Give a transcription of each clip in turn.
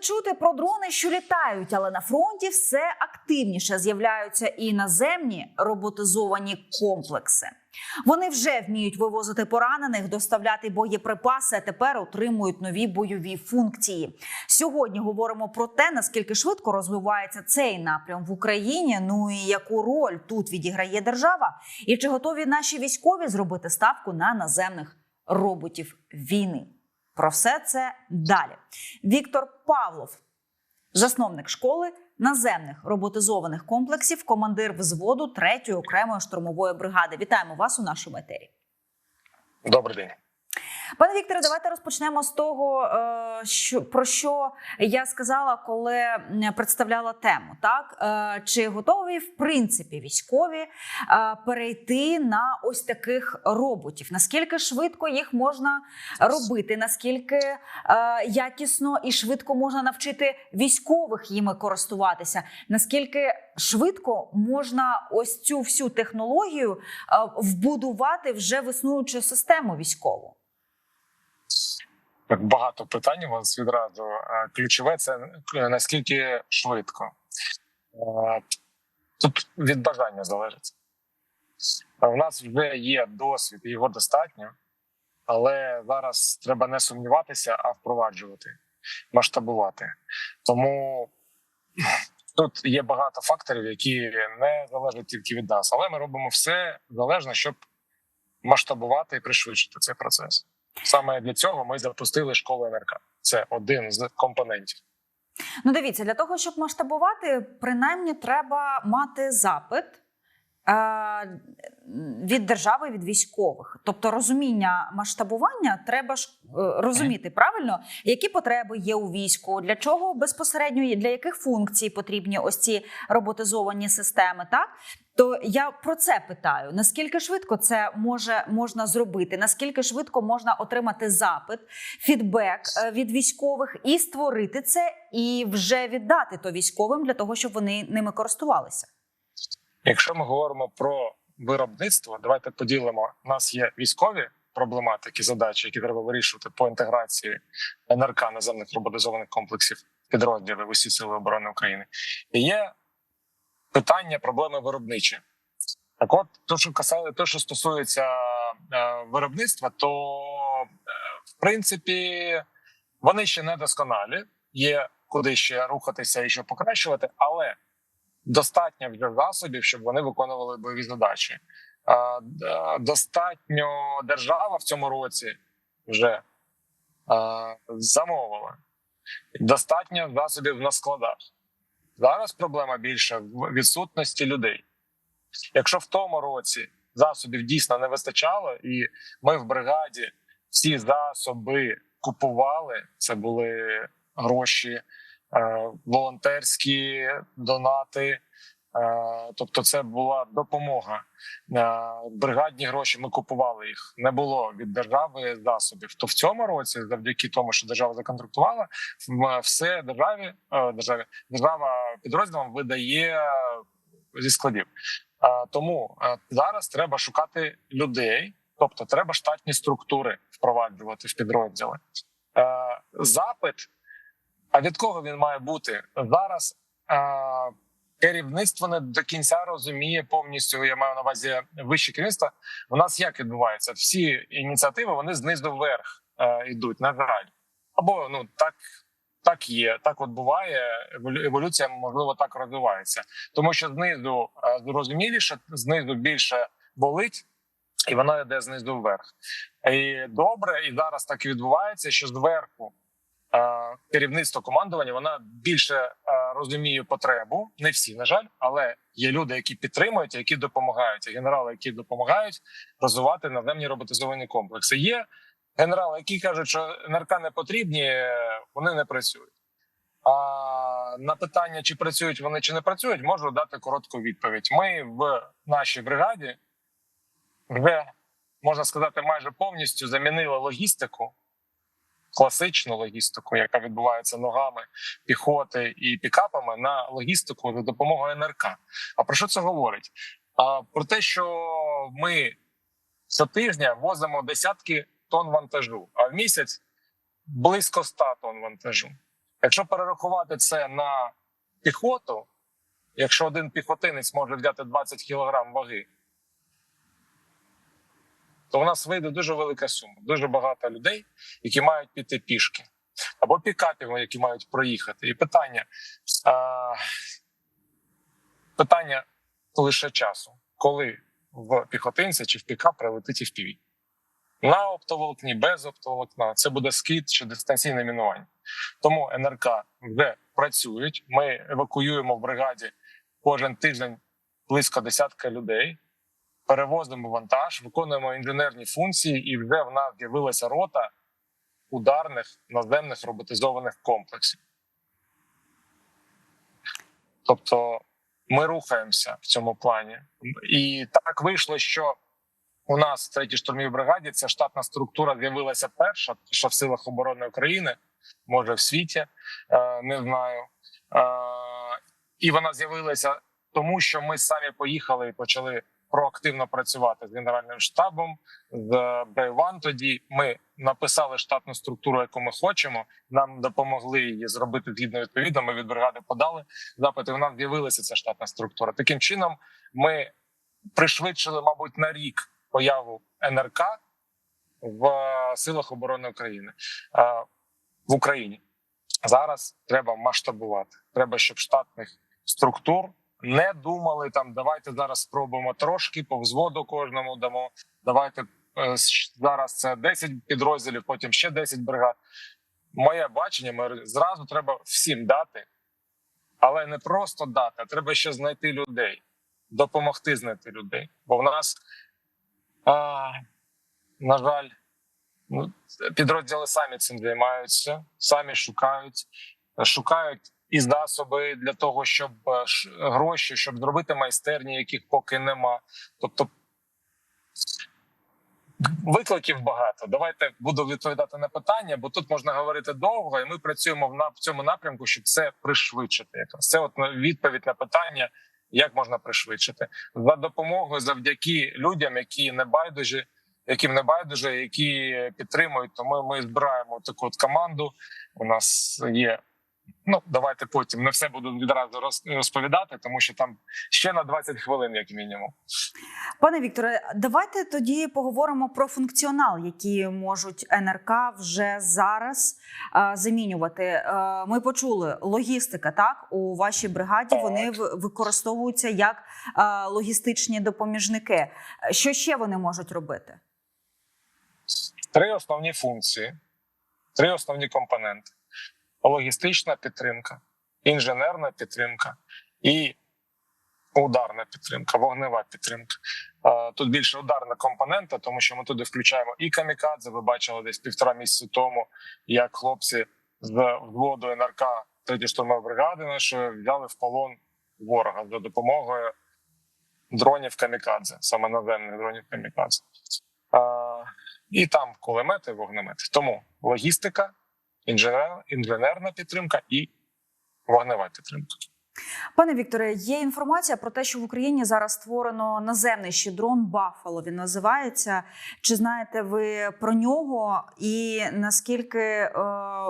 чути про дрони, що літають, але на фронті все активніше з'являються і наземні роботизовані комплекси. Вони вже вміють вивозити поранених, доставляти боєприпаси, а тепер отримують нові бойові функції. Сьогодні говоримо про те, наскільки швидко розвивається цей напрям в Україні. Ну і яку роль тут відіграє держава, і чи готові наші військові зробити ставку на наземних роботів війни? Про все це далі. Віктор Павлов, засновник школи наземних роботизованих комплексів, командир взводу 3-ї окремої штурмової бригади. Вітаємо вас у нашому етері. Добрий день. Пане Вікторе, давайте розпочнемо з того, е, що про що я сказала, коли представляла тему. Так Е, чи готові в принципі військові е, перейти на ось таких роботів? Наскільки швидко їх можна робити? Наскільки якісно і швидко можна навчити військових їми користуватися? Наскільки швидко можна ось цю всю технологію вбудувати вже в існуючу систему військову? Так багато питань у вас відразу. Ключове це е, наскільки швидко. Тут від бажання залежить. У нас вже є досвід, його достатньо, але зараз треба не сумніватися, а впроваджувати, масштабувати. Тому тут є багато факторів, які не залежать тільки від нас. Але ми робимо все залежно, щоб масштабувати і пришвидшити цей процес. Саме для цього ми запустили школу НРК. Це один з компонентів. Ну, дивіться, для того, щоб масштабувати, принаймні треба мати запит е, від держави, від військових. Тобто розуміння масштабування треба ж е, розуміти правильно, які потреби є у війську, для чого безпосередньо для яких функцій потрібні ось ці роботизовані системи. Так то я про це питаю: наскільки швидко це може можна зробити? Наскільки швидко можна отримати запит, фідбек е, від військових і створити це, і вже віддати то військовим для того, щоб вони ними користувалися? Якщо ми говоримо про виробництво, давайте поділимо. У нас є військові проблематики, задачі, які треба вирішувати по інтеграції НРК наземних роботизованих комплексів підрозділів усі сили оборони України. І є питання проблеми виробничі. Так, от то, що касає, то, що стосується е, виробництва, то е, в принципі вони ще не досконалі. Є куди ще рухатися і що покращувати, але достатньо вже засобів, щоб вони виконували бойові задачі. Е, д- Достатньо держава в цьому році вже е, замовила. Достатньо засобів на складах. Зараз проблема більше в відсутності людей. Якщо в тому році засобів дійсно не вистачало, і ми в бригаді всі засоби купували, це були гроші, е, волонтерські донати. Е, Тобто, це була допомога. Е, Бригадні гроші ми купували їх. Не було від держави засобів. То в цьому році, завдяки тому, що держава законтрактувала, в- все державі е, державі держава підрозділам видає зі складів. Е, Тому е, зараз треба шукати людей, тобто треба штатні структури впроваджувати в підрозділи. Е, Запит. А від кого він має бути зараз? Керівництво не до кінця розуміє повністю. Я маю на увазі вище керівництво. У нас як відбувається? Всі ініціативи вони знизу вверх е, йдуть. На жаль, або ну так. Так є, так от буває. Еволюція можливо так розвивається, тому що знизу е, зрозуміліше, знизу більше болить, і воно йде знизу вверх. І добре, і зараз так і відбувається, що зверху керівництво командування вона більше е, розуміє потребу. Не всі, на жаль, але є люди, які підтримують, які допомагають. Генерали, які допомагають розвивати наземні роботизовані комплекси. Є генерали, які кажуть, що НРК не потрібні, е, вони не працюють. А на питання, чи працюють вони чи не працюють, можу дати коротку відповідь. Ми в нашій бригаді вже можна сказати, майже повністю замінили логістику, класичну логістику, яка відбувається ногами піхоти і пікапами, на логістику за допомогою НРК. А про що це говорить? А про те, що ми щотижня возимо десятки тонн вантажу, а в місяць близько 100 тонн вантажу. Якщо перерахувати це на піхоту, якщо один піхотинець може взяти 20 кілограм ваги, то у нас вийде дуже велика сума. Дуже багато людей, які мають піти пішки, або пікапів, які мають проїхати. І питання, а, питання лише часу, коли в піхотинця чи в пікап прилетить FPV. На оптоволокні, без оптоволокна, це буде скид чи дистанційне мінування. Тому НРК вже працюють. Ми евакуюємо в бригаді кожен тиждень близько десятка людей, перевозимо вантаж, виконуємо інженерні функції, і вже в нас з'явилася рота ударних наземних роботизованих комплексів. Тобто ми рухаємося в цьому плані. І так вийшло, що у нас в третій штурмовій бригаді ця штатна структура з'явилася перша, що в силах оборони України, може в світі, е, не знаю. Е, І вона з'явилася тому, що ми самі поїхали і почали проактивно працювати з генеральним штабом, з Брейван. Тоді ми написали штатну структуру, яку ми хочемо. Нам допомогли її зробити згідно відповідно. Ми від бригади подали запити. Нас з'явилася ця штатна структура. Таким чином, ми пришвидшили, мабуть, на рік появу НРК в е, силах оборони України е, в Україні. Зараз треба масштабувати. Треба, щоб штатних структур не думали там. Давайте зараз спробуємо трошки по взводу кожному дамо. Давайте е, зараз це 10 підрозділів, потім ще 10 бригад. Моє бачення, ми зразу треба всім дати, але не просто дати, а треба ще знайти людей, допомогти знайти людей. Бо в нас, а, на жаль, ну, підрозділи самі цим займаються, самі шукають, шукають і засоби для того, щоб е, гроші, щоб зробити майстерні, яких поки нема. Тобто викликів багато. Давайте буду відповідати на питання, бо тут можна говорити довго, і ми працюємо в цьому напрямку, щоб це пришвидшити. Якраз це от відповідь на питання, як можна пришвидшити за допомогою завдяки людям, які не байдужі, яким не байдуже, які підтримують. Тому ми збираємо таку от команду. У нас є. Ну, давайте потім не все буду відразу роз- розповідати, тому що там ще на 20 хвилин, як мінімум. Пане Вікторе, давайте тоді поговоримо про функціонал, які можуть НРК вже зараз е, замінювати. Е, ми почули логістика. Так у вашій бригаді Так. вони використовуються як е, логістичні допоміжники. Що ще вони можуть робити? Три основні функції, три основні компоненти: логістична підтримка, інженерна підтримка і ударна підтримка, вогнева підтримка. Тут більше ударна компонента, тому що ми туди включаємо і камікадзе. Ви бачили десь півтора місяці тому, як хлопці з взводу НРК 3 штурмової бригади нашої взяли в полон ворога за допомогою дронів камікадзе, саме наземних дронів камікадзе. І там кулемети, вогнемети. Тому логістика, інженер, інженерна підтримка і вогнева підтримка. Пане Вікторе, є інформація про те, що в Україні зараз створено наземний ще дрон Баффало. Він називається. Чи знаєте ви про нього? І наскільки е,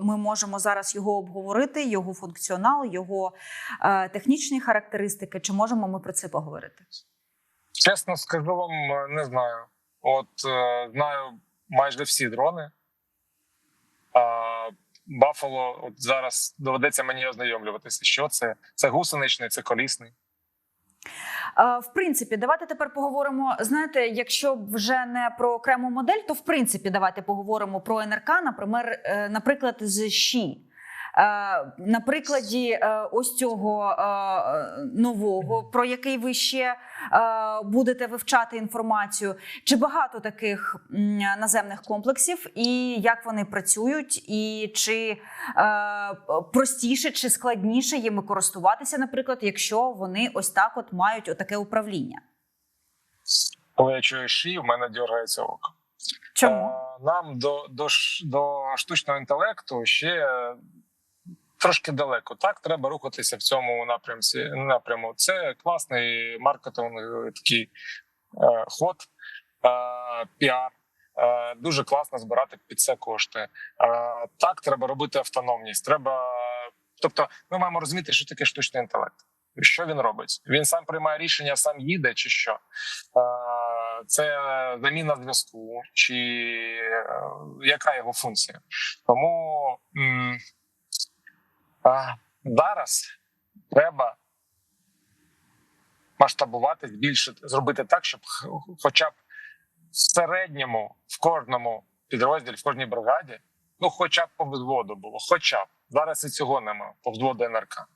ми можемо зараз його обговорити? Його функціонал, його е, технічні характеристики? Чи можемо ми про це поговорити? Чесно скажу вам, е, не знаю. От знаю майже всі дрони. Баффало, от зараз доведеться мені ознайомлюватися. Що це? Це гусеничний, це колісний. Е, В принципі, давайте тепер поговоримо. Знаєте, якщо вже не про окрему модель, то в принципі давайте поговоримо про НРК, наприклад, е, наприклад, з ЩІ. Е, На прикладі е, ось цього е, нового, про який ви ще будете вивчати інформацію, чи багато таких наземних комплексів, і як вони працюють, і чи простіше чи складніше їми користуватися, наприклад, якщо вони ось так от мають отаке управління? Коли я чую ші, в мене дергається око. Чому? Нам до, до, до штучного інтелекту ще трошки далеко. Так, треба рухатися в цьому напрямці. Напряму. Це класний маркетинговий такий е, ход, е, піар. Е, Дуже класно збирати під це кошти. Е, Так, треба робити автономність. Треба Тобто, ми маємо розуміти, що таке штучний інтелект. Що він робить? Він сам приймає рішення, сам їде, чи що? Е, Це заміна зв'язку, чи яка його функція? Тому а, зараз треба масштабувати, збільшити, зробити так, щоб хоча б в середньому в кожному підрозділі, в кожній бригаді, ну хоча б по взводу було, хоча б зараз і цього немає по взводу НРК.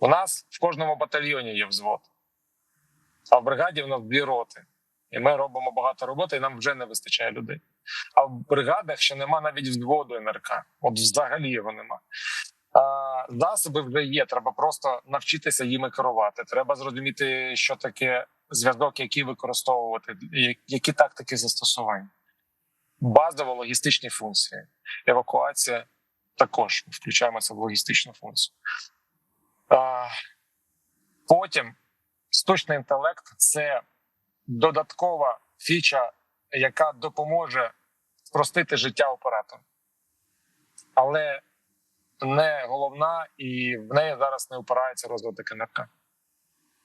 У нас в кожному батальйоні є взвод, а в бригаді в нас дві роти. І ми робимо багато роботи, і нам вже не вистачає людей. А в бригадах ще нема навіть взводу НРК. От взагалі його нема. Засоби вже є. Треба просто навчитися їми керувати. Треба зрозуміти, що таке зв'язок, який використовувати, які тактики застосування. Базово логістичні функції. Евакуація також включаємо в логістичну функцію. Потім штучний інтелект це додаткова фіча, яка допоможе спростити життя оператору. Але не головна, і в неї зараз не опирається розвиток НРК.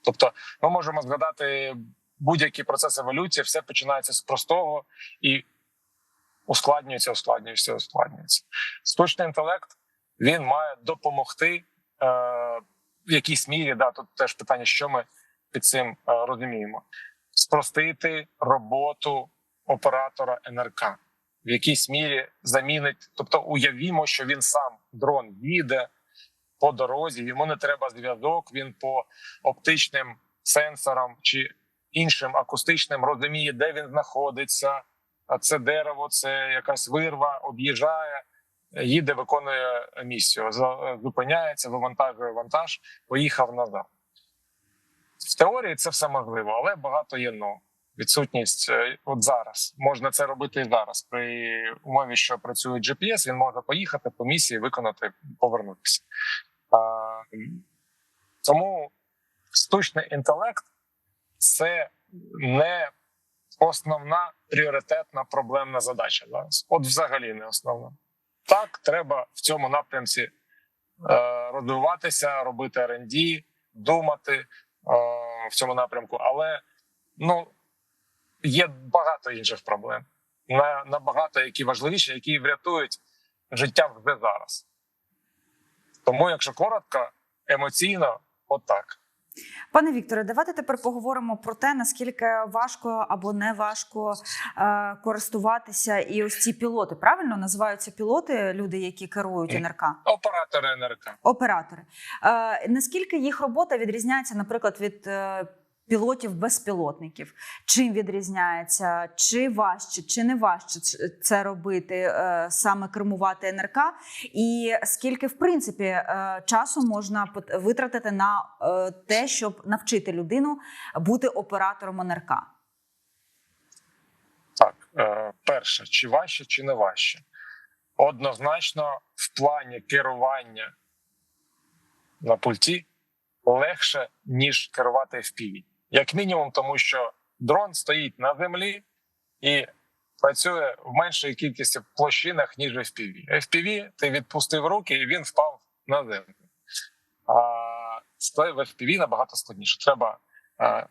Тобто, ми можемо згадати будь-який процес еволюції, все починається з простого і ускладнюється, ускладнюється, ускладнюється. Штучний інтелект він має допомогти е, в якійсь мірі. Да, тут теж питання, що ми під цим е, розуміємо, спростити роботу оператора НРК в якійсь мірі замінить. Тобто, уявімо, що він сам дрон їде по дорозі, йому не треба зв'язок. Він по оптичним сенсорам чи іншим акустичним розуміє, де він знаходиться. А це дерево, це якась вирва, об'їжджає, їде, виконує місію. Зупиняється, вивантажує вантаж, поїхав назад. В теорії це все можливо, але багато є но відсутність е, от зараз. Можна це робити і зараз. При умові, що працює GPS, він може поїхати по місії, виконати, повернутися. Тому штучний інтелект це не основна пріоритетна проблемна задача зараз. От взагалі не основна. Так, треба в цьому напрямці е, розвиватися, робити R&D, думати е, в цьому напрямку, але ну є багато інших проблем, на, набагато які важливіші, які врятують життя вже зараз. Тому, якщо коротко, емоційно, отак. Пане Вікторе, давайте тепер поговоримо про те, наскільки важко або не важко е, користуватися і ось ці пілоти. Правильно називаються пілоти, люди, які керують НРК, Оператори НРК. оператори. Е, наскільки їх робота відрізняється, наприклад, від е, пілотів безпілотників? Чим відрізняється? Чи важче, чи не важче це робити, е, саме кермувати НРК? І скільки, в принципі, е, часу можна витратити на е, те, щоб навчити людину бути оператором НРК? Так, перше, чи важче, чи не важче? Однозначно, в плані керування на пульті легше, ніж керувати FPV. Як мінімум, тому що дрон стоїть на землі і працює в меншій кількості площинах, ніж FPV. FPV ти відпустив руки, і він впав на землю. А в FPV набагато складніше. Треба е,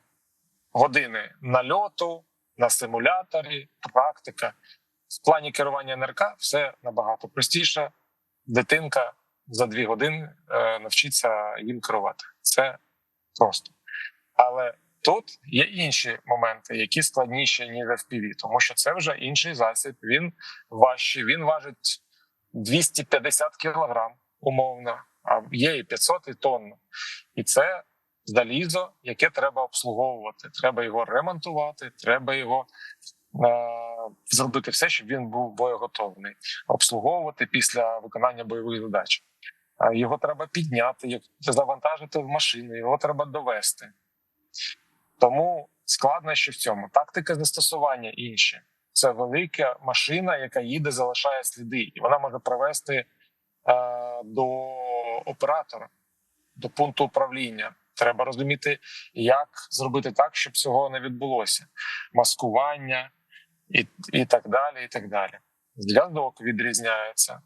години нальоту, на симуляторі, практика. В плані керування НРК все набагато простіше. Дитинка за дві години е, навчиться їм керувати. Це просто. Але тут є інші моменти, які складніші, ніж FPV, тому що це вже інший засіб. Він важчий, він важить 250 кілограм, умовно, а є і 500 і тонну. І це залізо, яке треба обслуговувати. Треба його ремонтувати, треба його е, зробити все, щоб він був боєготовний, обслуговувати після виконання бойових задач. Е, Його треба підняти, завантажити в машину, його треба довести. Тому складнощі в цьому. Тактика застосування інші. Це велика машина, яка їде, залишає сліди, і вона може привести е, до оператора, до пункту управління. Треба розуміти, як зробити так, щоб цього не відбулося. Маскування і, і так далі. і так далі. Зв'язок відрізняється,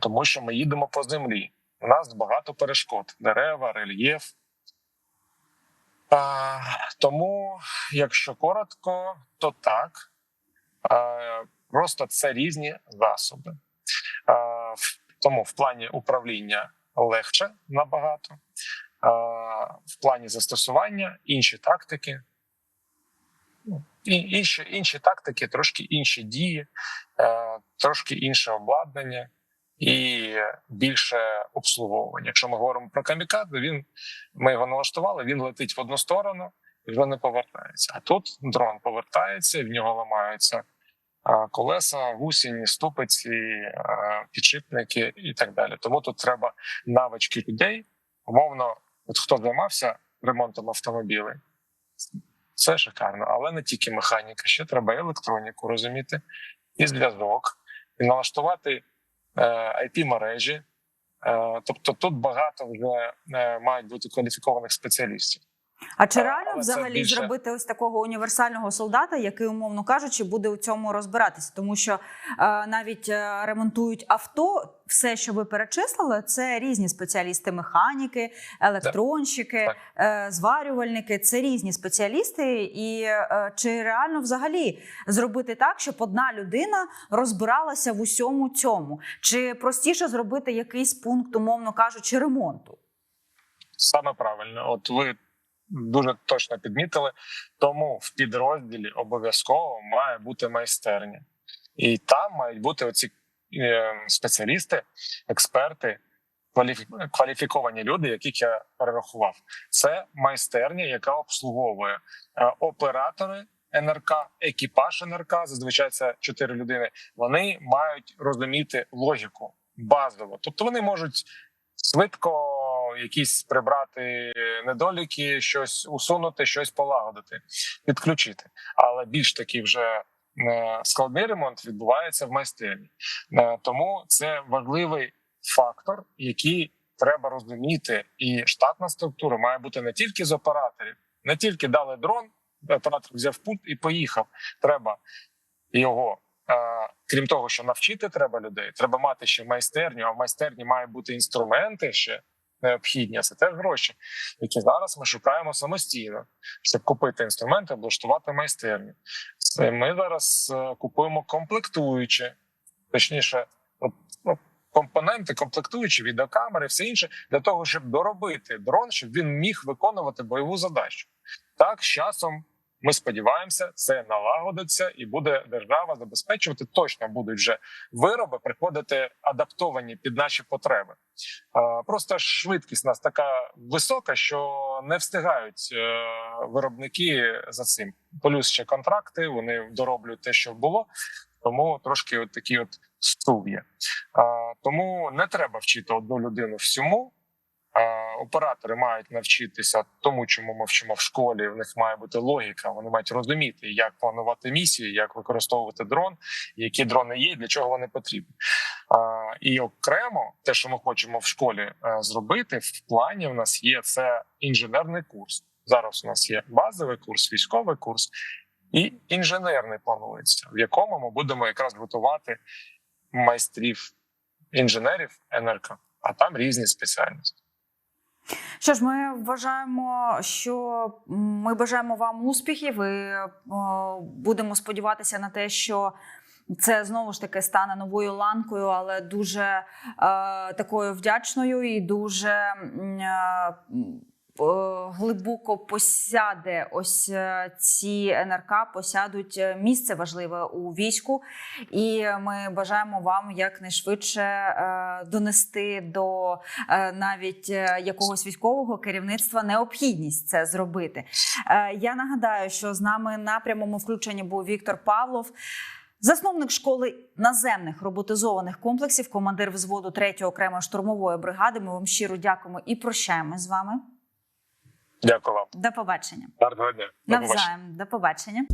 тому що ми їдемо по землі. у нас багато перешкод: дерева, рельєф. А, тому, якщо коротко, то так. А, просто це різні засоби. А, в- тому в плані управління легше набагато, а, в плані застосування інші тактики. Ну, інші, інші тактики, трошки інші дії, е, трошки інше обладнання і більше обслуговування. Якщо ми говоримо про камікадзе, він ми його налаштували, він летить в одну сторону і вже не повертається. А тут дрон повертається, в нього ламаються колеса, гусені, ступиці, підшипники і так далі. Тому тут треба навички людей. Умовно, от хто займався ремонтом автомобілів, це шикарно, але не тільки механіка, ще треба електроніку розуміти, і зв'язок, і налаштувати ip мережі. Е, Тобто тут багато вже е, мають бути кваліфікованих спеціалістів. А чи А, реально але взагалі більше- зробити ось такого універсального солдата, який, умовно кажучи, буде у цьому розбиратися? Тому що е, навіть е, ремонтують авто, все, що ви перечислили, це різні спеціалісти, механіки, електронщики, е, зварювальники. Це різні спеціалісти. І е, чи реально взагалі зробити так, щоб одна людина розбиралася в усьому цьому? Чи простіше зробити якийсь пункт, умовно кажучи, ремонту? Саме правильно, от ви дуже точно підмітили. Тому в підрозділі обов'язково має бути майстерня, і там мають бути оці е, спеціалісти, експерти, кваліфі- кваліфіковані люди, яких я перерахував. Це майстерня, яка обслуговує е, оператори. НРК, екіпаж НРК, зазвичай це чотири людини. Вони мають розуміти логіку базово. Тобто вони можуть швидко якісь прибрати недоліки, щось усунути, щось полагодити, підключити. Але більш такий вже е, складний ремонт відбувається в майстерні. Е, Тому це важливий фактор, який треба розуміти. І штатна структура має бути не тільки з операторів, не тільки дали дрон, оператор взяв пульт і поїхав. Треба його. е, Крім того, що навчити треба людей, треба мати ще майстерню. А в майстерні мають бути інструменти ще необхідні. а Це теж гроші, які зараз ми шукаємо самостійно, щоб купити інструменти, облаштувати майстерню. Ми зараз е, купуємо комплектуючі, точніше, ну, компоненти, комплектуючі, відеокамери, все інше для того, щоб доробити дрон, щоб він міг виконувати бойову задачу. Так, з часом ми сподіваємося, це налагодиться і буде держава забезпечувати. Точно будуть вже вироби приходити адаптовані під наші потреби. Просто швидкість нас така висока, що не встигають е, виробники за цим. Плюс ще контракти, вони дороблюють те, що було. Тому трошки от такі от стув є. Тому не треба вчити одну людину всьому. Оператори мають навчитися тому, чому ми вчимо в школі. В них має бути логіка. Вони мають розуміти, як планувати місію, як використовувати дрон, які дрони є, для чого вони потрібні. І окремо, те, що ми хочемо в школі е, зробити, в плані в нас є це інженерний курс. Зараз у нас є базовий курс, військовий курс і інженерний планується, в якому ми будемо якраз готувати майстрів інженерів НРК, а там різні спеціальності. Що ж, ми вважаємо, що ми бажаємо вам успіхів. і будемо сподіватися на те, що це знову ж таки стане новою ланкою, але дуже е, такою вдячною і дуже е, глибоко посяде ось е, ці НРК, посядуть е, місце важливе у війську, і ми бажаємо вам якнайшвидше е, донести до е, навіть е, якогось військового керівництва необхідність це зробити. Е, Я нагадаю, що з нами на прямому включенні був Віктор Павлов. Засновник школи наземних роботизованих комплексів, командир взводу 3-ї окремої штурмової бригади. Ми вам щиро дякуємо і прощаємось з вами. Дякую вам. До побачення. Гарного дня. Навзаєм. До побачення.